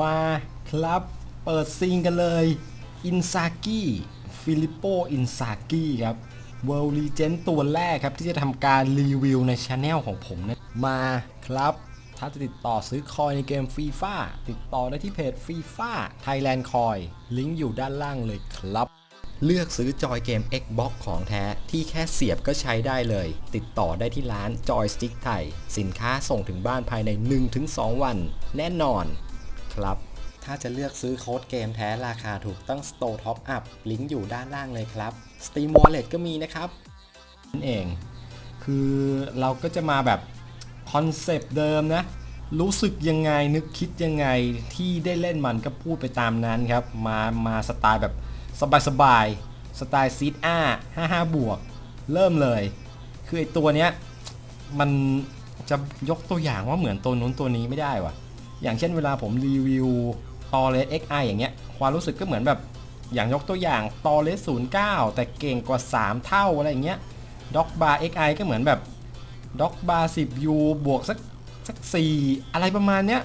มาครับ เปิดซีนกันเลยอินซากิฟิลิปโปอินซากิครับ World Legend ตัวแรกครับ ที่จะทำการรีวิวในช anel ของผมนะมาครับ ถ้าจะติดต่อซื้อคอยในเกมฟีฟ่าติดต่อได้ที่เพจฟีฟ่า Thailand Coin ลิงก์อยู่ด้านล่างเลยครับ เลือกซื้อจอยเกม Xbox ของแท้ที่แค่เสียบก็ใช้ได้เลย ติดต่อได้ที่ร้าน Joystick ไทย สินค้าส่งถึงบ้านภายใน 1-2 วัน แน่นอน ครับ ถ้าจะเลือกซื้อโค้ดเกมแท้ราคาถูกต้อง Store Top Up ลิงก์อยู่ด้านล่างเลยครับ Steam Wallet ก็มีนะครับนั่นเอง คือเราก็จะมาแบบคอนเซปต์เดิมนะ รู้สึกยังไงนึกคิดยังไงที่ได้เล่นมันก็พูดไปตามนั้นครับ มามาสไตล์แบบสบายๆสไตล์ซีดอา55บวก เริ่มเลย คือไอตัวเนี้ยมันจะยกตัวอย่างว่าเหมือนตัวนู้นตัวนี้ไม่ได้วะ อย่างเช่นเวลาผมรีวิวตอเลส XI อย่างเงี้ยความรู้สึกก็เหมือนแบบอย่างยกตัวอย่างตอเลส09 แต่เก่งกว่า 3 เท่าอะไรอย่างเงี้ยด็อกบาร์ XI ก็เหมือนแบบด็อกบาร์ 10U บวกสักสัก 4 อะไรประมาณเนี้ย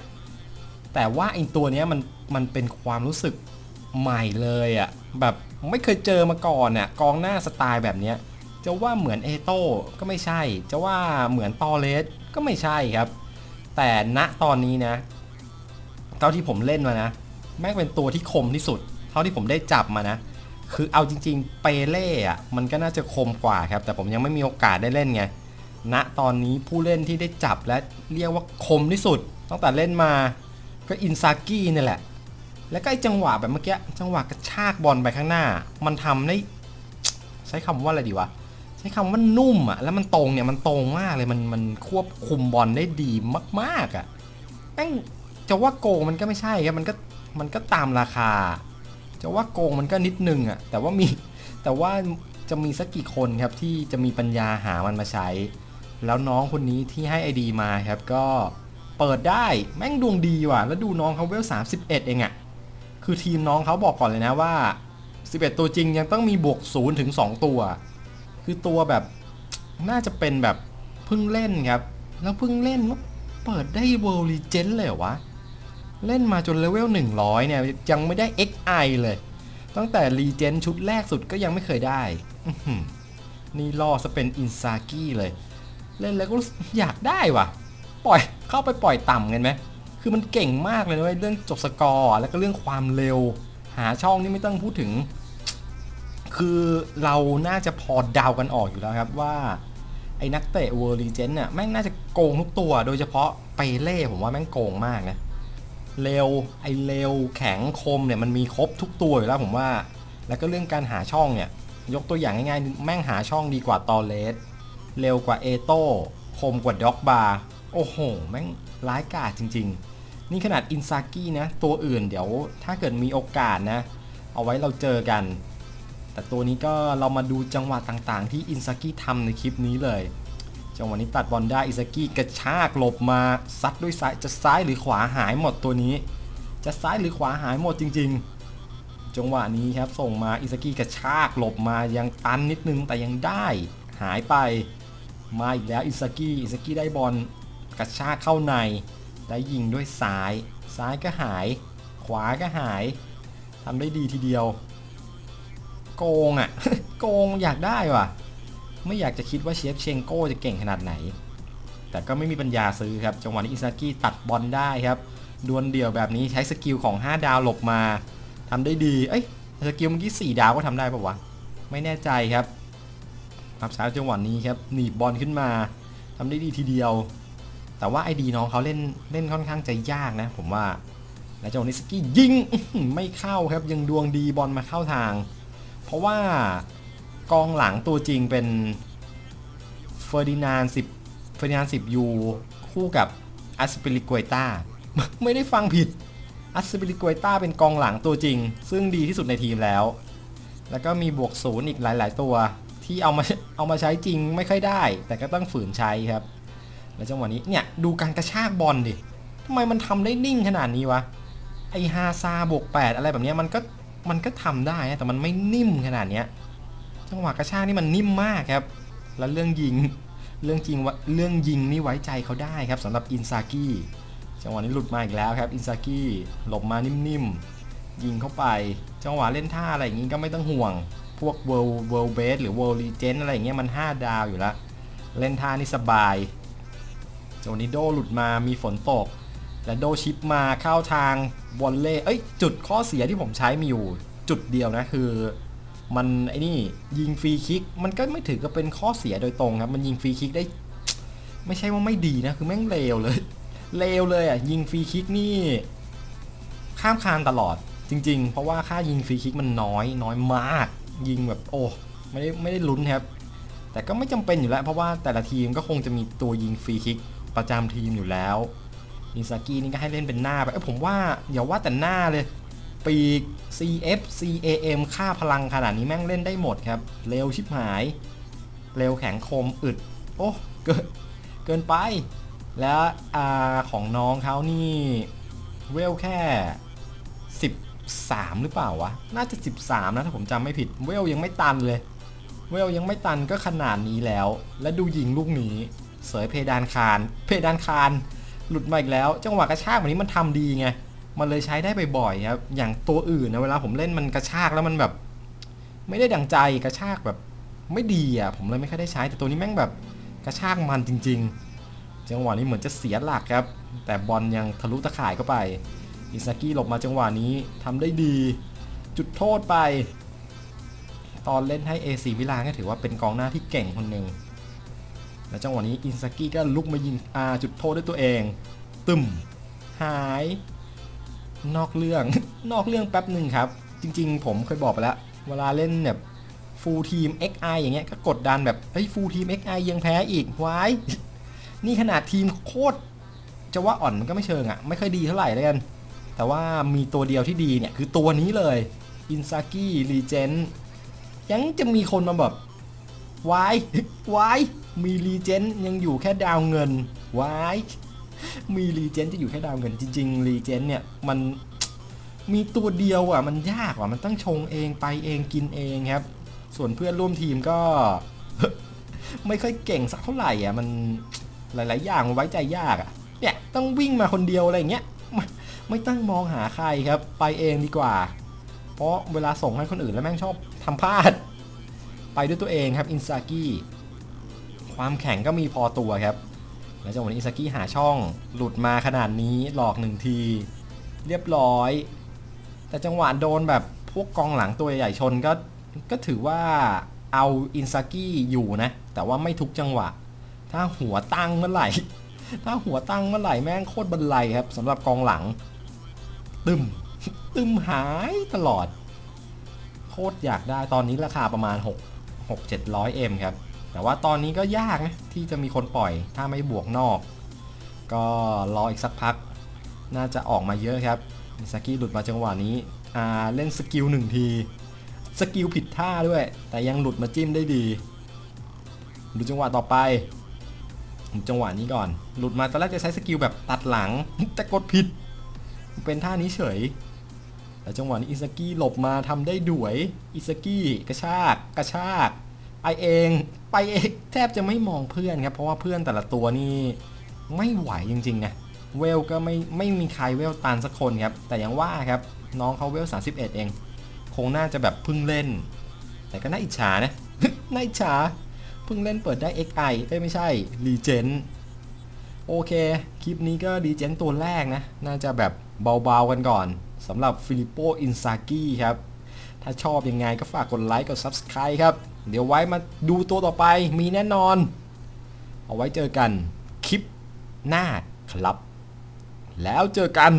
แต่ว่าไอตัวเนี้ยมันมันเป็นความรู้สึกใหม่เลยอะ่ะแบบไม่เคยเจอมาก่อนน่ะกองหน้าสไตล์แบบเนี้ยจะว่าเหมือนเอโต้ก็ไม่ใช่ จะว่าเหมือนตอเลสก็ไม่ใช่ครับ แต่ณตอนนี้นะ เท่าที่ผมเล่นมานะ แม่งเป็นตัวที่คมที่สุด เท่าที่ผมได้จับมานะ คือเอาจริง ๆ เปเล่อะมันก็น่าจะคมกว่าครับ แต่ผมยังไม่มีโอกาสได้เล่นไงณตอนนี้ผู้เล่นที่ได้จับและเรียกว่าคมที่สุดตั้งแต่เล่นมาก็อินซากินี่แหละ แล้วก็ไอจังหวะแบบเมื่อกี้จังหวะกระชากบอลไปข้างหน้า มันทำได้ใช้คำว่าอะไรดีวะใช้คำว่านุ่มอะแล้วมันตรงเนี่ยมันตรงมากเลยมันมันควบคุมบอลได้ดีมากๆอะแม่ง จะว่าโกงมันก็ไม่ใช่ครับมันก็มันก็ตามราคา จะว่าโกงมันก็นิดนึงอะแต่ว่ามีแต่ว่าจะมีสักกี่คนครับที่จะมีปัญญาหามันมาใช้ แล้วน้องคนนี้ที่ให้ไอดีมาครับก็เปิดได้แม่งดวงดีว่ะ แล้วดูน้องเขาเวล31เองอะคือทีมน้องเขาบอกก่อนเลยนะว่า 11 ตัวจริงยังต้องมีบวก0ถึง 2 ตัว คือตัวแบบน่าจะเป็นแบบเพิ่งเล่นครับ แล้วเพิ่งเล่นเปิดได้ World Legend เลยเหรอวะ เล่นมาจนเลเวล100 เนี่ย ยังไม่ได้ XI เลย ตั้งแต่ Legend ชุดแรกสุดก็ยังไม่เคยได้ นี่ล่อซะเป็นอินซากิเลย เล่นแล้วก็อยากได้ว่ะ ปล่อยเข้าไปปล่อยต่ำกันไหม คือมันเก่งมากเลยนะเว้ยเรื่องจบสกอร์ แล้วก็เรื่องความเร็ว หาช่องนี่ไม่ต้องพูดถึง คือเราน่าจะพอเดากันออกอยู่แล้วครับว่าไอ้นักเตะเวอร์ลีเจนเนี่ยแม่งน่าจะโกงทุกตัว โดยเฉพาะเปเล่ผมว่าแม่งโกงมากนะ เร็วไอเร็วแข็งคมเนี่ยมันมีครบทุกตัวอยู่แล้วผมว่า แล้วก็เรื่องการหาช่องเนี่ย ยกตัวอย่างง่ายๆ แม่งหาช่องดีกว่าตอเลสเร็วกว่าเอโต้คมกว่าด็อกบาร์โอ้โห แม่งร้ายกาจจริง ๆ นี่ขนาดอินซากินะ ตัวอื่นเดี๋ยวถ้าเกิดมีโอกาสนะ เอาไว้เราเจอกัน แต่ตัวนี้ก็เรามาดูจังหวะต่างๆ ที่อินซากิทำในคลิปนี้เลย จังหวะนี้ตัดบอลได้อิซากิกระชากหลบมาซัดด้วยซ้ายจะซ้ายหรือขวาหายหมดตัวนี้ จะซ้ายหรือขวาหายหมดจริง ๆ จังหวะนี้ครับส่งมาอิซากิกระชากหลบมายังตันนิดนึงแต่ยังได้หายไป มาอีกแล้วอิซากิอิซากิได้บอลกระชากเข้าในได้ยิงด้วยซ้าย ซ้ายก็หาย ขวาก็หายทำได้ดีทีเดียว โกงอะ่ะ โกงอยากได้ว่ะ ไม่อยากจะคิดว่าเชฟเชงโก้จะเก่งขนาดไหน แต่ก็ไม่มีปัญญาซื้อครับ จังหวะนี้อิซากิตัดบอลได้ครับ ดวลเดี่ยวแบบนี้ใช้สกิลของ 5 ดาวหลบมาทำได้ดี เอ้ย สกิลเมื่อกี้ 4 ดาวก็ทำได้ปะวะ ไม่แน่ใจครับครับช้าจังหวะนี้ครับ หนีบบอลขึ้นมาทำได้ดีทีเดียว แต่ว่าไอดีน้องเขาเล่นเล่นค่อนข้างจะยากนะ ผมว่า และจังหวะนี้สกี้ยิงไม่เข้าครับ ยังดวงดีบอลมาเข้าทาง เพราะว่า กองหลังตัวจริงเป็นเฟอร์ดินานสิบเฟอร์ดินานสิบยูคู่กับอัสเปริกวยตาไม่ได้ฟังผิดอัสเปริกวยตาเป็นกองหลังตัวจริง ซึ่งดีที่สุดในทีมแล้ว แล้วก็มีบวกศูนย์อีกหลาย ๆ ตัวที่เอามาเอามาใช้จริงไม่ค่อยได้ แต่ก็ต้องฝืนใช้ครับ แล้วจังหวะนี้เนี่ยดูการกระชากบอลดิทำไมมันทำได้นิ่งขนาดนี้วะไอฮาซาบวก8อะไรแบบนี้มันก็มันก็ทำได้นะแต่มันไม่นิ่มขนาดเนี้ย จังหวะกระชากนี่มันนิ่มมากครับ แล้วเรื่องยิง เรื่องจริงว่าเรื่องยิงนี่ไว้ใจเขาได้ครับสำหรับอินซากิจังหวะนี้หลุดมาอีกแล้วครับ อินซากิหลบมานิ่มๆ ยิงเข้าไป จังหวะเล่นท่าอะไรอย่างงี้ก็ไม่ต้องห่วง พวก World World Base หรือ World Legend อะไรอย่างเงี้ยมัน 5 ดาวอยู่แล้วเล่นท่านี่สบายจังหวะนี้โดหลุดมามีฝนตก และโดชิปมาเข้าทางวอลเล่เอ้ยจุดข้อเสียที่ผมใช้มีอยู่จุดเดียวนะคือ มันไอ้นี่ยิงฟรีคิกมันก็ไม่ถือกับเป็นข้อเสียโดยตรงครับ มันยิงฟรีคิกได้ ไม่ใช่ว่าไม่ดีนะ คือแม่งเลวเลย เลวเลยอะยิงฟรีคิกนี่ ข้ามคานตลอดจริง ๆ เพราะว่าค่ายิงฟรีคิกมันน้อยน้อยมาก ยิงแบบโอ้ไม่ได้ไม่ได้ลุ้นครับ แต่ก็ไม่จำเป็นอยู่แล้ว เพราะว่าแต่ละทีมก็คงจะมีตัวยิงฟรีคิกประจำทีมอยู่แล้วอินซากินี่ก็ให้เล่นเป็นหน้าไปเอ้ผมว่าอย่าว่าแต่หน้าเลย ปีก CF CAM ค่าพลังขนาดนี้แม่งเล่นได้หมดครับ เร็วชิบหาย เร็วแข็งคมอึด โอ้ เกินเกินไป แล้วอาของน้องเขานี่ เวลแค่ 13 หรือเปล่าวะ น่าจะ 13 นะถ้าผมจำไม่ผิด เวลยังไม่ตันเลย เวลยังไม่ตันก็ขนาดนี้แล้ว และดูยิงลูกนี้เสยเพดานคาน เพดานคาน หลุดมาอีกแล้ว จังหวะกระชากแบบนี้มันทำดีไง มันเลยใช้ได้บ่อยๆครับ อย่างตัวอื่นนะเวลาผมเล่นมันกระชากแล้วมันแบบ ไม่ได้ดังใจกระชากแบบไม่ดีอะ ผมเลยไม่ค่อยได้ใช้ แต่ตัวนี้แม่งแบบกระชากมันจริง ๆ จังหวะนี้เหมือนจะเสียหลักครับ แต่บอลยังทะลุตะข่ายเข้าไป อิซากิหลบมาจังหวะนี้ทำได้ดี จุดโทษไป ตอนเล่นให้เอซีวิลานก็ถือว่าเป็นกองหน้าที่เก่งคนหนึ่งแล้วจังหวะนี้อินซากิก็ลุกมายิงอาจุดโทษด้วยตัวเอง ตึมหาย นอกเรื่อง นอกเรื่องแป๊บหนึ่งครับ จริง ๆ ผมเคยบอกไปแล้ว เวลาเล่นแบบฟูลทีม XI อย่างเงี้ยก็กดดันแบบเฮ้ยฟูลทีม XI ยังแพ้อีกวายนี่ขนาดทีมโคตรจะว่าอ่อนมันก็ไม่เชิงอะไม่ค่อยดีเท่าไหร่เลยกัน แต่ว่ามีตัวเดียวที่ดีเนี่ยคือตัวนี้เลยอินซากิรีเจนยังจะมีคนมาแบบวายวายมีรีเจนยังอยู่แค่ดาวเงินวาย มีรีเจนจะอยู่แค่ดาวเงินจริงๆรีเจนเนี่ยมันมีตัวเดียวอะมันยากว่ะมันต้องชงเองไปเองกินเองครับ ส่วนเพื่อนร่วมทีมก็ ไม่ค่อยเก่งสักเท่าไหร่อะมันหลาย ๆ อย่างมันไว้ใจยากอะเนี่ยต้องวิ่งมาคนเดียวอะไรอย่างเงี้ยไม่ไม่ต้องมองหาใครครับ ไปเองดีกว่า เพราะเวลาส่งให้คนอื่นแล้วแม่งชอบทำพลาด ไปด้วยตัวเองครับอินซากิความแข็งก็มีพอตัวครับ แล้วจังหวะนี้อินซากิหาช่องหลุดมาขนาดนี้หลอกหนึ่งที เรียบร้อย แต่จังหวะโดนแบบพวกกองหลังตัวใหญ่ชนก็ก็ถือว่าเอาอินซากิอยู่นะ แต่ว่าไม่ทุกจังหวะ ถ้าหัวตั้งเมื่อไหร่ ถ้าหัวตั้งเมื่อไหร่แม่งโคตรบันไลครับสำหรับกองหลัง ตึมตึมหายตลอด โคตรอยากได้ตอนนี้ราคาประมาณ 6 6 700 M ครับ แต่ว่าตอนนี้ก็ยากนะที่จะมีคนปล่อยถ้าไม่บวกนอก ก็รออีกสักพัก น่าจะออกมาเยอะครับมิซากิหลุดมาจังหวะนี้อ่าเล่นสกิลหนึ่งที สกิลผิดท่าด้วย แต่ยังหลุดมาจิ้มได้ดี ดูจังหวะต่อไป จังหวะนี้ก่อน หลุดมาตอนแรกจะใช้สกิลแบบตัดหลัง แต่กดผิด เป็นท่านี้เฉยแต่จังหวะนี้อิซากิหลบมาทำได้ด่วย อิซากิกระชาก กระชาก ไปเองไปเองแทบจะไม่มองเพื่อนครับเพราะว่าเพื่อนแต่ละตัวนี่ไม่ไหวจริงๆนะเวลก็ไม่ไม่มีใครเวลตันสักคนครับแต่ยังว่าครับน้องเขาเวล 31 เอง คงน่าจะแบบพิ่งเล่น แต่ก็น่าอิจฉานะน่าอิจฉาเพิ่งเล่นเปิดได้ XI เอ้ยไม่ใช่ Legend โอเค คลิปนี้ก็ Legend ตัวแรกนะ น่าจะแบบเบาๆกันก่อนสำหรับฟิลิปโปอินซากิครับ ถ้าชอบยังไงก็ฝากกดไลค์กด Subscribe ครับ เดี๋ยวไว้มาดูตัวต่อไปมีแน่นอน เอาไว้เจอกันคลิปหน้าครับ แล้วเจอกัน